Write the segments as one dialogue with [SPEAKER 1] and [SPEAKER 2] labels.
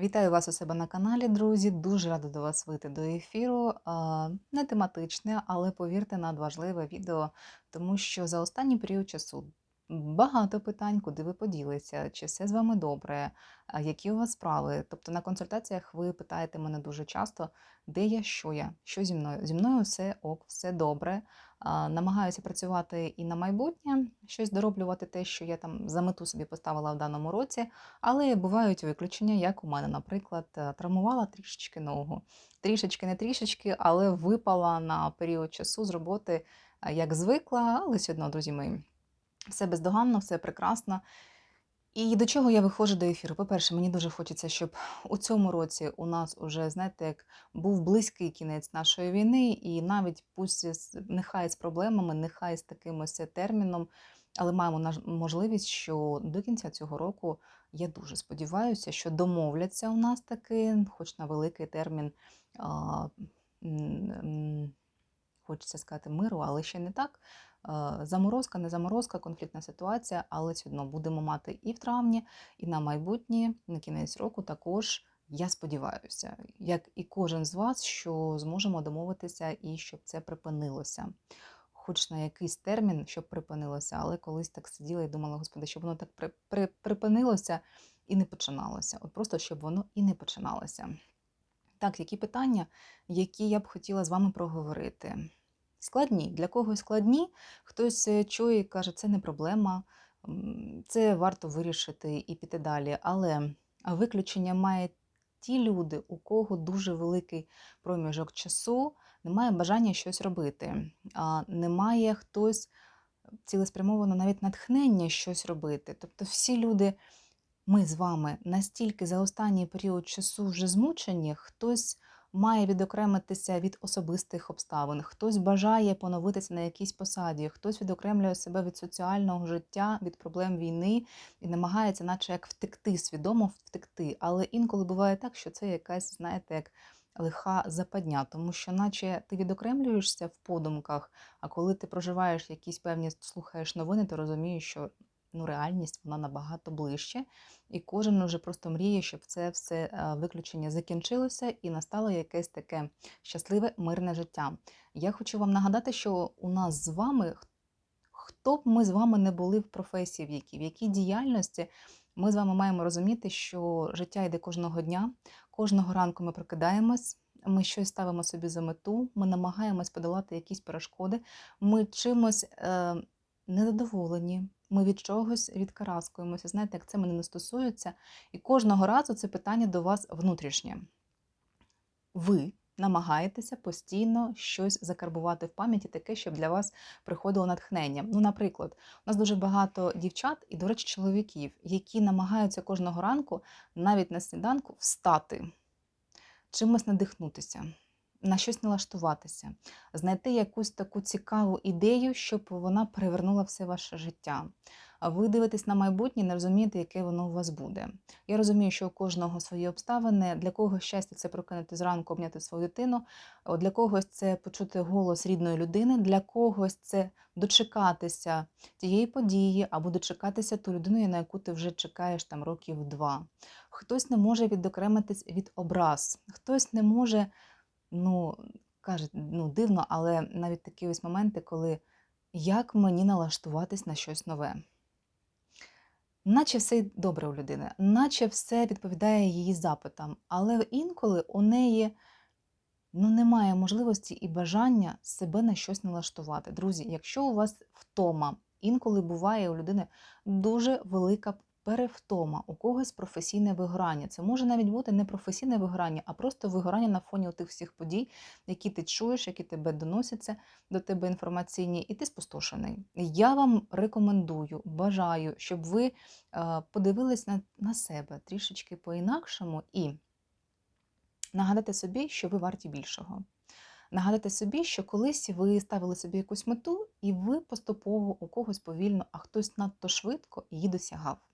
[SPEAKER 1] Вітаю вас у себе на каналі, друзі. Дуже рада до вас вийти до ефіру. Не тематичне, але повірте, надважливе відео, тому що за останній період часу багато питань, куди ви поділися, чи все з вами добре, які у вас справи. Тобто на консультаціях ви питаєте мене дуже часто, де я, що я, що зі мною. Зі мною все ок, все добре. Намагаюся працювати і на майбутнє, щось дороблювати те, що я там за мету собі поставила в даному році. Але бувають виключення, як у мене, наприклад, е, травмувала трішечки ногу. Трішечки, не трішечки, але випала на період часу з роботи, е, як звикла, але все одно, друзі мої, все бездоганно, все прекрасно. І до чого я виходжу до ефіру? По-перше, мені дуже хочеться, щоб у цьому році у нас уже, знаєте, як був близький кінець нашої війни, і навіть пусть нехай з проблемами, нехай з таким ось терміном, але маємо можливість, що до кінця цього року я дуже сподіваюся, що домовляться у нас таки, хоч на великий термін, хочеться сказати миру, але ще не так. Е, Заморозка, не заморозка, конфліктна ситуація, але все одно будемо мати і в травні, і на майбутнє, на кінець року також. Я сподіваюся, як і кожен з вас, що зможемо домовитися і щоб це припинилося. Хоч на якийсь термін, щоб припинилося, але колись так сиділа і думала, господи, щоб воно так при, при, припинилося і не починалося. От просто щоб воно і не починалося. Так, які питання, які я б хотіла з вами проговорити? Складні. Для когось складні, хтось е, чує і каже, це не проблема, це варто вирішити і піти далі. Але виключення мають ті люди, у кого дуже великий проміжок часу, немає бажання щось робити, немає хтось цілеспрямовано навіть натхнення щось робити. Тобто всі люди, ми з вами настільки за останній період часу вже змучені, хтось має відокремитися від особистих обставин, хтось бажає поновитися на якійсь посаді, хтось відокремлює себе від соціального життя, від проблем війни і намагається, наче як втекти, свідомо втекти. Але інколи буває так, що це якась, знаєте, як лиха западня, тому що, наче ти відокремлюєшся в подумках, а коли ти проживаєш якісь певні, слухаєш новини, ти розумієш, що ну, реальність вона набагато ближче. І кожен вже просто мріє, щоб це все е, виключення закінчилося і настало якесь таке щасливе, мирне життя. Я хочу вам нагадати, що у нас з вами, хто б ми з вами не були в професії, в якій, в якій діяльності, ми з вами маємо розуміти, що життя йде кожного дня, кожного ранку ми прокидаємось. Ми щось ставимо собі за мету, ми намагаємось подолати якісь перешкоди, ми чимось е, незадоволені, ми від чогось відкараскуємося. Знаєте, як це мене не стосується. І кожного разу це питання до вас внутрішнє. Ви намагаєтеся постійно щось закарбувати в пам'яті, таке, щоб для вас приходило натхнення. Ну, наприклад, у нас дуже багато дівчат і, до речі, чоловіків, які намагаються кожного ранку, навіть на сніданку, встати, чимось надихнутися. На щось налаштуватися, знайти якусь таку цікаву ідею, щоб вона перевернула все ваше життя. Ви дивитесь на майбутнє, не розумієте, яке воно у вас буде. Я розумію, що у кожного свої обставини. Для когось щастя це прокинути зранку, обняти свою дитину. Для когось це почути голос рідної людини, для когось це дочекатися тієї події або дочекатися ту людину, на яку ти вже чекаєш там років два. Хтось не може відокремитись від образ, хтось не може, ну каже, ну дивно, але навіть такі ось моменти, коли як мені налаштуватись на щось нове. Наче все добре у людини, наче все відповідає її запитам, але інколи у неї ну, немає можливості і бажання себе на щось налаштувати. Друзі, якщо у вас втома, інколи буває у людини дуже велика перевтома, у когось професійне вигорання. Це може навіть бути не професійне вигорання, а просто вигорання на фоні тих всіх подій, які ти чуєш, які тебе доносяться до тебе інформаційні, і ти спустошений. Я вам рекомендую, бажаю, щоб ви е, подивились на, на себе трішечки по-інакшому і нагадати собі, що ви варті більшого. Нагадати собі, що колись ви ставили собі якусь мету, і ви поступово у когось повільно, а хтось надто швидко її досягав.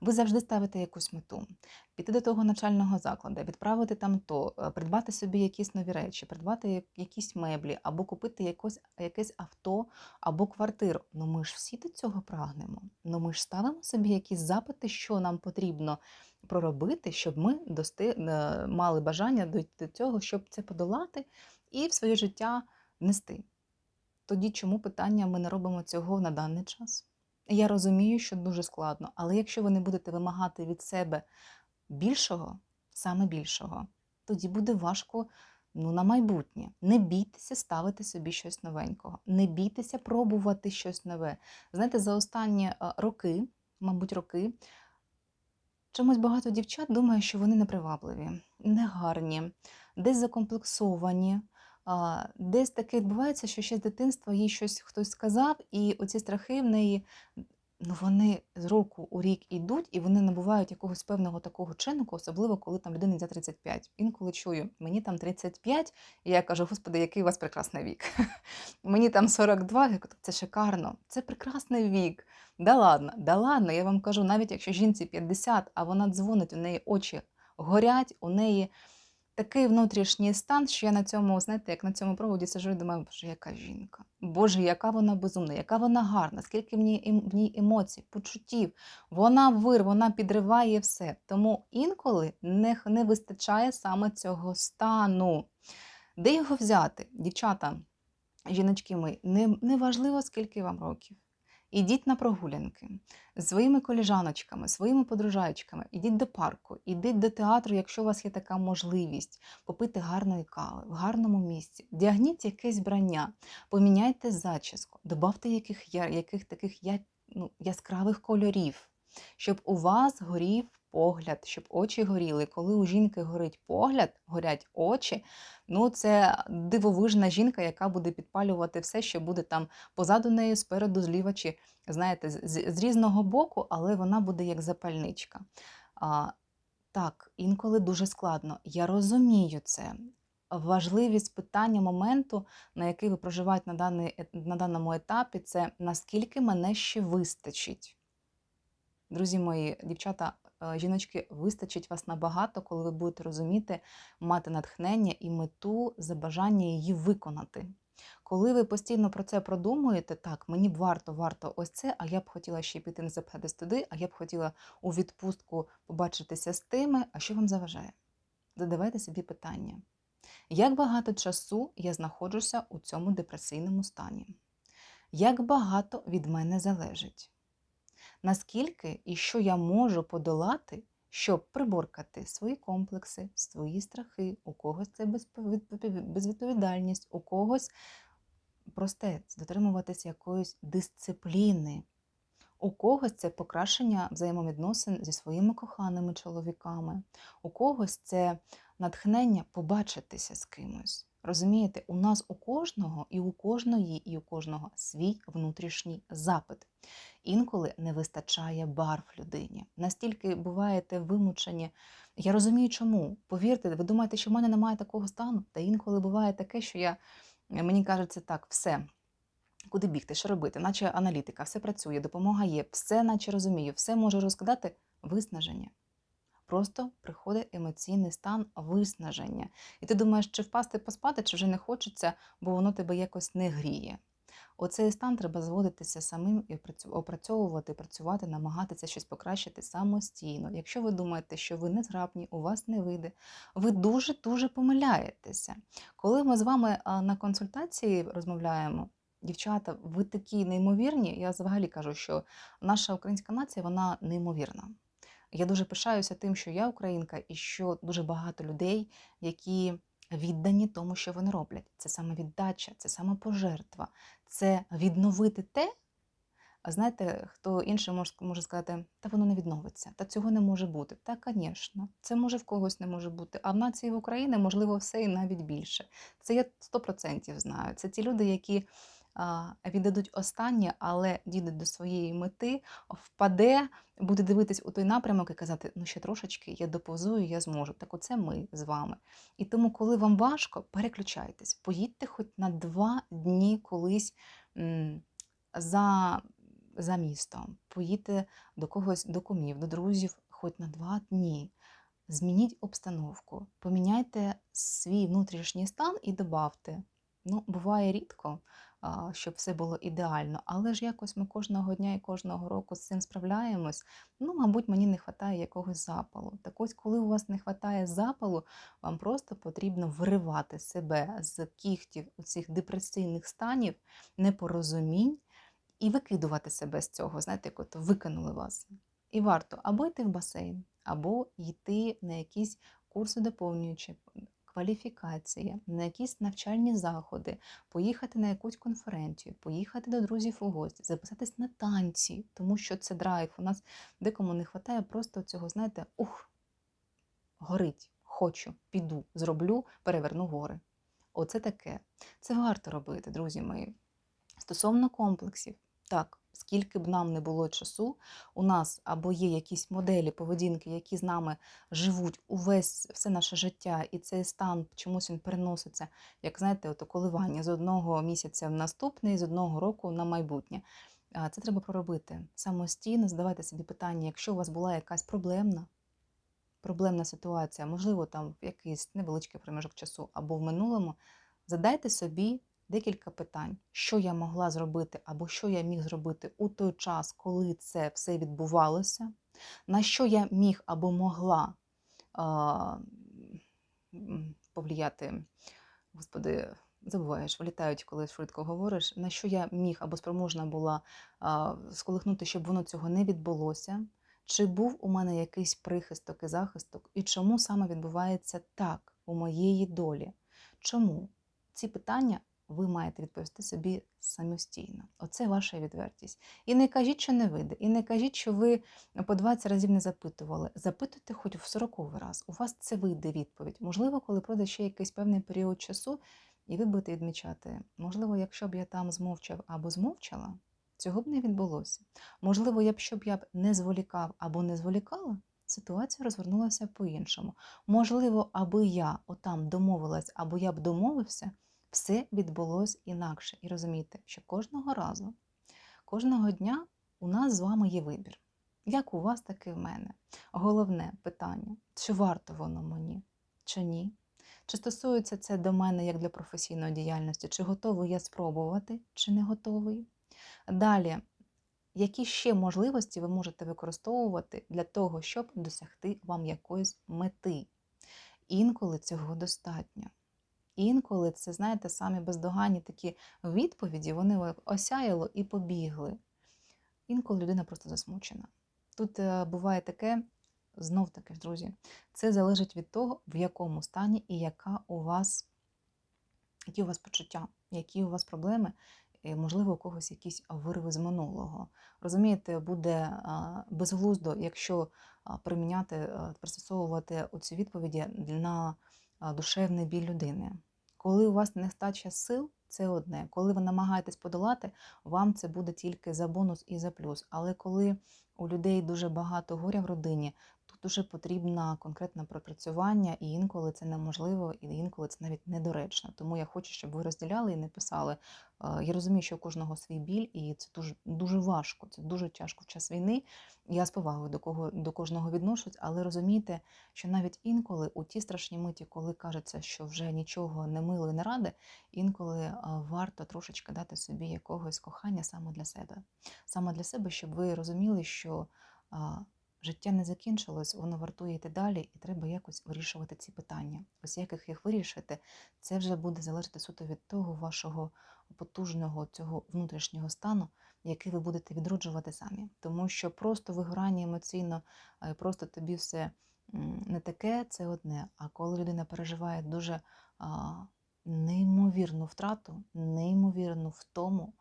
[SPEAKER 1] Ви завжди ставите якусь мету. Піти до того навчального закладу, відправити там то, е, придбати собі якісь нові речі, придбати якісь меблі, або купити якось, якесь авто або квартиру. Ну ми ж всі до цього прагнемо. Ну ми ж ставимо собі якісь запити, що нам потрібно проробити, щоб ми дости... е, мали бажання до цього, щоб це подолати і в своє життя внести. Тоді чому питання ми не робимо цього на даний час? Я розумію, що дуже складно, але якщо ви не будете вимагати від себе більшого, саме більшого, тоді буде важко ну, на майбутнє. Не бійтеся ставити собі щось новенького, не бійтеся пробувати щось нове. Знаєте, за останні е, роки, мабуть, роки, чомусь багато дівчат думає, що вони непривабливі, негарні, десь закомплексовані. Десь таке відбувається, що ще з дитинства їй щось хтось сказав, і оці страхи в неї ну, вони з року у рік ідуть, і вони набувають якогось певного такого чиннику, особливо коли там людині за 35. Інколи чую, мені там 35, і я кажу, господи, який у вас прекрасний вік. мені там 42, я кажу, це шикарно, це прекрасний вік. Да ладно, да ладно, я вам кажу, навіть якщо жінці 50, а вона дзвонить, у неї очі горять, у неї такий внутрішній стан, що я на цьому, знаєте, як на цьому проводі сижу і думаю, боже, яка жінка, боже, яка вона безумна, яка вона гарна, скільки в ній, ем- в ній емоцій, почуттів. Вона вир, вона підриває все. Тому інколи не, не вистачає саме цього стану. Де його взяти? Дівчата, жіночки ми, не, не важливо, скільки вам років. Ідіть на прогулянки з своїми коліжаночками, своїми подружайчиками, ідіть до парку, ідіть до театру, якщо у вас є така можливість, попити гарної кави в гарному місці, вдягніть якесь брання, поміняйте зачіску, добавте яких, яких таких ну, яскравих кольорів, щоб у вас горів погляд, щоб очі горіли. Коли у жінки горить погляд, горять очі, ну це дивовижна жінка, яка буде підпалювати все, що буде там позаду неї, спереду, зліва чи знаєте, з, з- різного боку, але вона буде як запальничка. А, так, інколи дуже складно. Я розумію це. Важливість питання моменту, на який ви проживаєте на, даний, на даному етапі, це наскільки мене ще вистачить. Друзі мої, дівчата, е, жіночки, вистачить вас набагато, коли ви будете розуміти, мати натхнення і мету за бажання її виконати. Коли ви постійно про це продумуєте, так, мені б варто, варто ось це, а я б хотіла ще піти не запхатись туди, а я б хотіла у відпустку побачитися з тими, а що вам заважає? Задавайте собі питання. Як багато часу я знаходжуся у цьому депресійному стані? Як багато від мене залежить? Наскільки і що я можу подолати, щоб приборкати свої комплекси, свої страхи, у когось це безвідповідальність, у когось простець, дотримуватися якоїсь дисципліни. У когось це покращення взаємовідносин зі своїми коханими чоловіками, у когось це натхнення побачитися з кимось. Розумієте, у нас у кожного і у кожної, і у кожного свій внутрішній запит. Інколи не вистачає барв людині. Настільки буваєте вимучені. Я розумію, чому. Повірте, ви думаєте, що в мене немає такого стану? Та інколи буває таке, що я мені кажеться так, все. Куди бігти, що робити? Наче аналітика, все працює, допомога є, все наче розумію, все можу розкладати виснаження. Просто приходить емоційний стан виснаження. І ти думаєш, чи впасти поспати, чи вже не хочеться, бо воно тебе якось не гріє. Оцей стан треба зводитися самим і опрацьовувати, працювати, намагатися щось покращити самостійно. Якщо ви думаєте, що ви не зграбні, у вас не вийде, ви дуже-дуже помиляєтеся. Коли ми з вами на консультації розмовляємо, дівчата, ви такі неймовірні. Я взагалі кажу, що наша українська нація вона неймовірна. Я дуже пишаюся тим, що я українка, і що дуже багато людей, які віддані тому, що вони роблять. Це саме віддача, це саме пожертва, це відновити те. А знаєте, хто інший може, може сказати, та воно не відновиться, та цього не може бути. Та, звісно, це може в когось не може бути. А в нації в Україні можливо все і навіть більше. Це я 100% знаю. Це ті люди, які віддадуть останнє, але дійдуть до своєї мети, впаде, буде дивитись у той напрямок і казати: ну ще трошечки, я доповзу, і я зможу. Так оце ми з вами. І тому, коли вам важко, переключайтесь, поїдьте хоч на два дні колись за за містом, поїдьте до когось, до кумів, до друзів хоч на два дні. Змініть обстановку, поміняйте свій внутрішній стан і добавте. Ну, буває рідко, щоб все було ідеально, але ж якось ми кожного дня і кожного року з цим справляємось. Ну, мабуть, мені не вистачає якогось запалу. Так ось, коли у вас не вистачає запалу, вам просто потрібно виривати себе з кіхтів у цих депресивних станів, непорозумінь і викидувати себе з цього. Знаєте, як от викинули вас. І варто або йти в басейн, або йти на якісь курси доповнюючі, кваліфікації, на якісь навчальні заходи, поїхати на якусь конференцію, поїхати до друзів у гості, записатись на танці, тому що це драйв. У нас декому не вистачає просто цього, знаєте, ух, горить, хочу, піду, зроблю, переверну гори. Оце таке. Це варто робити, друзі мої. Стосовно комплексів, так, скільки б нам не було часу, у нас або є якісь моделі поведінки, які з нами живуть увесь все наше життя, і цей стан чомусь він переноситься, як знаєте, ото коливання з одного місяця в наступний, з одного року на майбутнє. Це треба проробити самостійно, задавайте собі питання, якщо у вас була якась проблемна, проблемна ситуація, можливо, там якийсь невеличкий проміжок часу або в минулому, задайте собі декілька питань, що я могла зробити, або що я міг зробити у той час, коли це все відбувалося, на що я міг або могла м, повлияти, господи, забуваєш, вилітають, коли швидко говориш, на що я міг або спроможна була а, сколихнути, щоб воно цього не відбулося. Чи був у мене якийсь прихисток і захисток, і чому саме відбувається так у моєї долі? Чому? Ці питання ви маєте відповісти собі самостійно. Оце ваша відвертість. І не кажіть, що не вийде, і не кажіть, що ви по 20 разів не запитували. Запитуйте хоч в 40 раз. У вас це вийде відповідь. Можливо, коли пройде ще якийсь певний період часу, і ви будете відмічати, можливо, якщо б я там змовчав або змовчала, цього б не відбулося. Можливо, якщо б я б не зволікав або не зволікала, ситуація розвернулася по-іншому. Можливо, аби я отам домовилась, або я б домовився, все відбулось інакше. І розумійте, що кожного разу, кожного дня у нас з вами є вибір. Як у вас, так і в мене. Головне питання: чи варто воно мені, чи ні? Чи стосується це до мене як для професійної діяльності, чи готовий я спробувати, чи не готовий? Далі, які ще можливості ви можете використовувати для того, щоб досягти вам якоїсь мети? Інколи цього достатньо. Інколи це, знаєте, самі бездоганні такі відповіді, вони осяяло і побігли. Інколи людина просто засмучена. Тут е, буває таке, знов таки, друзі, це залежить від того, в якому стані і яка у вас, які у вас почуття, які у вас проблеми, можливо, у когось якісь вириви з минулого. Розумієте, буде безглуздо, якщо приміняти, а, пристосовувати оці відповіді на душевний біль людини. Коли у вас нестача сил, це одне. Коли ви намагаєтесь подолати, вам це буде тільки за бонус і за плюс. Але коли у людей дуже багато горя в родині, дуже потрібно конкретне пропрацювання, і інколи це неможливо, і інколи це навіть недоречно. Тому я хочу, щоб ви розділяли і не писали. Е, Я розумію, що у кожного свій біль, і це дуже дуже важко. Це дуже тяжко в час війни. Я з повагою до кого до кожного відношусь, але розумійте, що навіть інколи у ті страшні миті, коли кажеться, що вже нічого не мило і не ради, інколи е, варто трошечки дати собі якогось кохання саме для себе. Саме для себе, щоб ви розуміли, що а, життя не закінчилось, воно вартує йти далі, і треба якось вирішувати ці питання. Ось як їх вирішити, це вже буде залежати суто від того вашого потужного цього внутрішнього стану, який ви будете відроджувати самі. Тому що просто вигорання емоційно, просто тобі все не таке, це одне. А коли людина переживає дуже неймовірну втрату, неймовірну втому,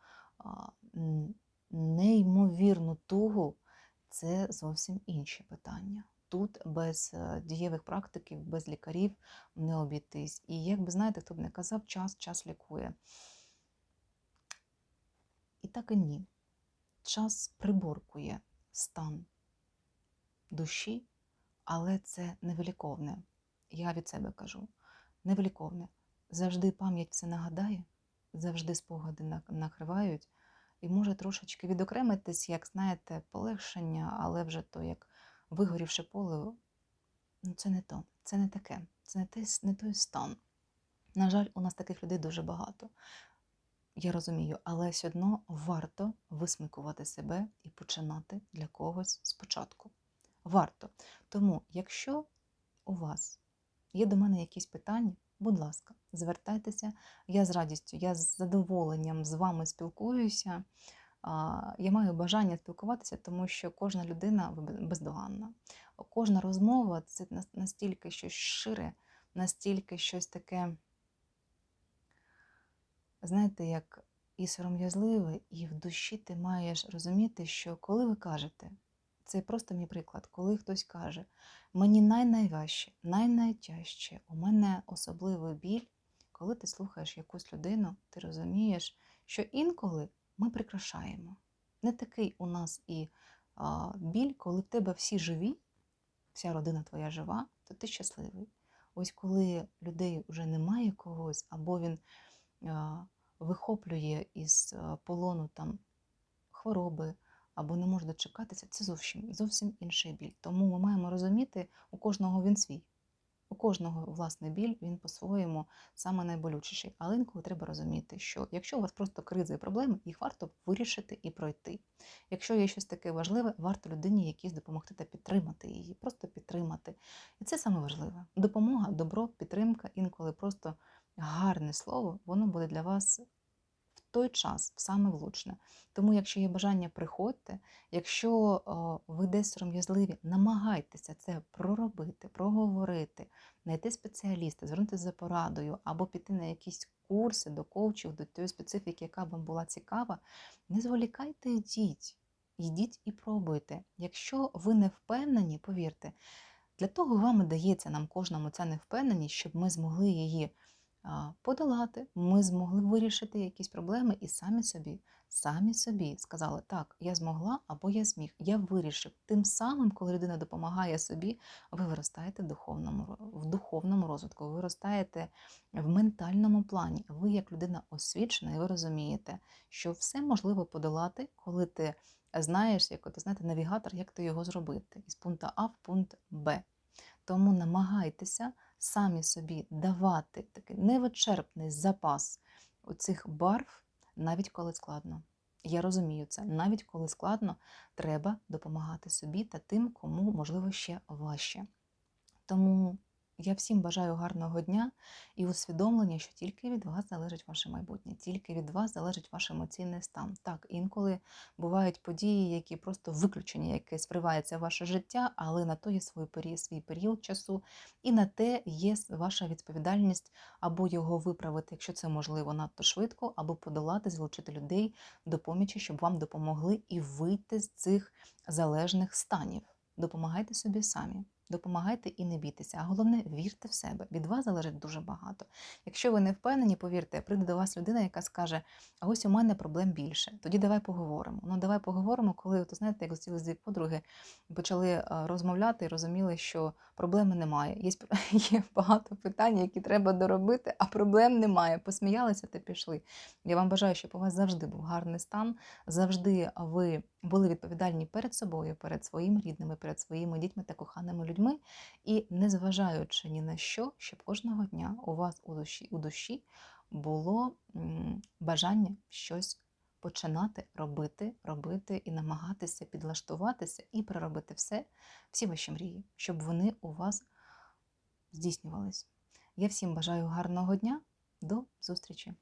[SPEAKER 1] неймовірну тугу, це зовсім інші питання. Тут без е, дієвих практиків, без лікарів не обійтись. І як би знаєте, хто б не казав, час час лікує. І так і ні. Час приборкує стан душі, але це невиліковне. Я від себе кажу. Невиліковне. Завжди пам'ять все нагадає, завжди спогади накривають, і може трошечки відокремитись, як знаєте, полегшення, але вже то як вигорівши поле, ну це не то, це не таке, це не той, не той стан. На жаль, у нас таких людей дуже багато. Я розумію, але все одно варто висмикувати себе і починати для когось спочатку. Варто. Тому, якщо у вас є до мене якісь питання, будь ласка, звертайтеся. Я з радістю, я з задоволенням з вами спілкуюся. Я маю бажання спілкуватися, тому що кожна людина бездоганна. Кожна розмова це настільки щось шире, настільки щось таке, знаєте, як і сором'язливе, і в душі ти маєш розуміти, що коли ви кажете, це просто мій приклад, коли хтось каже, мені най-найважче, най-найтяжче, у мене особливий біль, коли ти слухаєш якусь людину, ти розумієш, що інколи ми прикрашаємо. Не такий у нас і а, біль, коли в тебе всі живі, вся родина твоя жива, то ти щасливий. Ось коли людей вже немає когось, або він а, вихоплює із полону там хвороби, або не може дочекатися, це зовсім, зовсім інший біль. Тому ми маємо розуміти, у кожного він свій. У кожного власний біль, він по-своєму саме найболючіший. Але інколи треба розуміти, що якщо у вас просто кризи і проблеми, їх варто вирішити і пройти. Якщо є щось таке важливе, варто людині якійсь допомогти та підтримати її, просто підтримати. І це саме важливе. Допомога, добро, підтримка, інколи просто гарне слово, воно буде для вас той час саме влучне. Тому, якщо є бажання, приходьте. Якщо ви десь сором'язливі, намагайтеся це проробити, проговорити, знайти спеціаліста, звернутися за порадою або піти на якісь курси до коучів, до тієї специфіки, яка вам була цікава. Не зволікайте, йдіть. Йдіть і пробуйте. Якщо ви не впевнені, повірте, для того вам і дається нам кожному ця невпевненість, щоб ми змогли її подолати, ми змогли вирішити якісь проблеми і самі собі, самі собі сказали, так, я змогла або я зміг, я вирішив. Тим самим, коли людина допомагає собі, ви виростаєте в духовному, в духовному розвитку, ви виростаєте в ментальному плані. Ви як людина освічена, і ви розумієте, що все можливо подолати, коли ти знаєш, як от, знаєте, навігатор, як ти його зробити із пункту А в пункт Б. Тому намагайтеся самі собі давати такий невичерпний запас оцих барв, навіть коли складно. Я розумію це, навіть коли складно, треба допомагати собі та тим, кому можливо ще важче. Тому я всім бажаю гарного дня і усвідомлення, що тільки від вас залежить ваше майбутнє, тільки від вас залежить ваш емоційний стан. Так, інколи бувають події, які просто виключення, яке спривається ваше життя, але на то є свій період, свій період часу, і на те є ваша відповідальність або його виправити, якщо це можливо, надто швидко, або подолати, залучити людей до помічі, щоб вам допомогли і вийти з цих залежних станів. Допомагайте собі самі. Допомагайте і не бійтеся, а головне вірте в себе. Від вас залежить дуже багато. Якщо ви не впевнені, повірте, прийде до вас людина, яка скаже: А ось у мене проблем більше. Тоді давай поговоримо. Ну давай поговоримо, коли то знаєте, як зустріли дві подруги, почали е, розмовляти і розуміли, що проблеми немає. Є, є багато питань, які треба доробити, а проблем немає. Посміялися та пішли. Я вам бажаю, щоб у вас завжди був гарний стан, завжди ви були відповідальні перед собою, перед своїми рідними, перед своїми дітьми та коханими людьми. І незважаючи ні на що, щоб кожного дня у вас у душі, у душі було бажання щось починати робити, робити і намагатися підлаштуватися і переробити все, всі ваші мрії, щоб вони у вас здійснювались. Я всім бажаю гарного дня. До зустрічі!